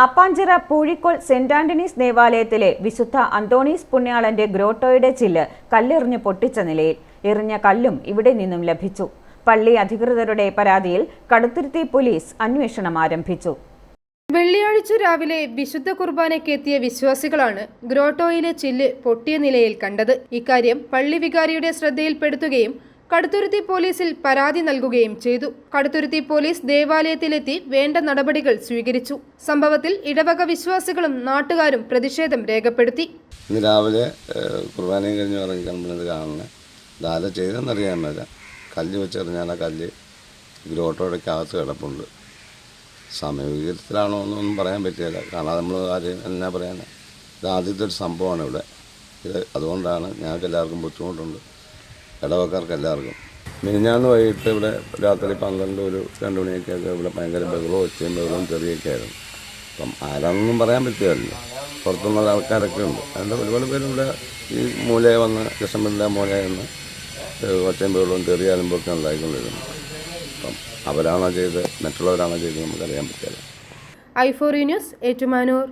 അപ്പാഞ്ചിറ പൂഴിക്കോൾ saint Antony's ദേവാലയത്തിലെ വിശുദ്ധ അന്തോണീസ് പുണ്യാളന്റെ ഗ്രോട്ടോയുടെ ചില്ല് കല്ലെറിഞ്ഞു പൊട്ടിച്ച നിലയിൽ എറിഞ്ഞ കല്ലും ഇവിടെ നിന്നും ലഭിച്ചു. പള്ളി അധികൃതരുടെ പരാതിയിൽ കടുത്തുരുത്തി പോലീസ് അന്വേഷണം ആരംഭിച്ചു. വെള്ളിയാഴ്ച രാവിലെ വിശുദ്ധ കുർബാനയ്ക്ക് എത്തിയ വിശ്വാസികളാണ് ഗ്രോട്ടോയിലെ ചില്ല് പൊട്ടിയ നിലയിൽ കണ്ടത്. ഇക്കാര്യം പള്ളി വികാരിയുടെ ശ്രദ്ധയിൽപ്പെടുത്തുകയും കടുത്തുരുത്തി പോലീസിൽ പരാതി നൽകുകയും ചെയ്തു. കടുത്തുരുത്തി പോലീസ് ദേവാലയത്തിലെത്തി വേണ്ട നടപടികൾ സ്വീകരിച്ചു. സംഭവത്തിൽ ഇടവക വിശ്വാസികളും നാട്ടുകാരും പ്രതിഷേധം രേഖപ്പെടുത്തി. ഇന്ന് രാവിലെ കുർബാനയും കഴിഞ്ഞ് ഇറങ്ങി കമ്പനത് കാണുന്നത് ദാല ചെയ്തെന്നറിയാൻ മേല കല്ല് വെച്ചെറിഞ്ഞാൽ ആ കല്ല് ഗ്രോട്ടോടൊക്കെ അകത്ത് കിടപ്പുണ്ട്. സമയവികരത്തിലാണോ എന്നൊന്നും പറയാൻ പറ്റില്ല. കാരണം നമ്മൾ ആരെയും എന്നാ പറയാൻ ഇത് ആദ്യത്തെ ഒരു സംഭവമാണ് ഇവിടെ. ഇത് അതുകൊണ്ടാണ് ഞങ്ങൾക്ക് എല്ലാവർക്കും ബുദ്ധിമുട്ടുണ്ട്. ഇടവക്കാർക്ക് എല്ലാവർക്കും മിനിഞ്ഞാന്ന് വൈകിട്ട് ഇവിടെ രാത്രി പന്ത്രണ്ട് ഒരു രണ്ട് മണിയൊക്കെ ഇവിടെ ഭയങ്കര ബഹളവും ഒച്ചയും ബഹളവും ചെറിയൊക്കെ ആയിരുന്നു അപ്പം ആരാണെന്നൊന്നും പറയാൻ പറ്റുകയല്ലോ. പുറത്തുനിന്നുള്ള ആൾക്കാരൊക്കെ ഉണ്ട്. അതിന്റെ ഒരുപാട് പേര് ഇവിടെ ഈ മൂലയെ വന്ന് മൂലയിൽ നിന്ന് ഒച്ചയും ബഹളവും ചെറിയ അലമ്പൊക്കെ ഉണ്ടായിക്കൊണ്ടിരുന്നു. അപ്പം അവരാണോ ചെയ്ത് മറ്റുള്ളവരാണോ ചെയ്ത് നമുക്കറിയാൻ പറ്റില്ല. I four news Ettumanoor.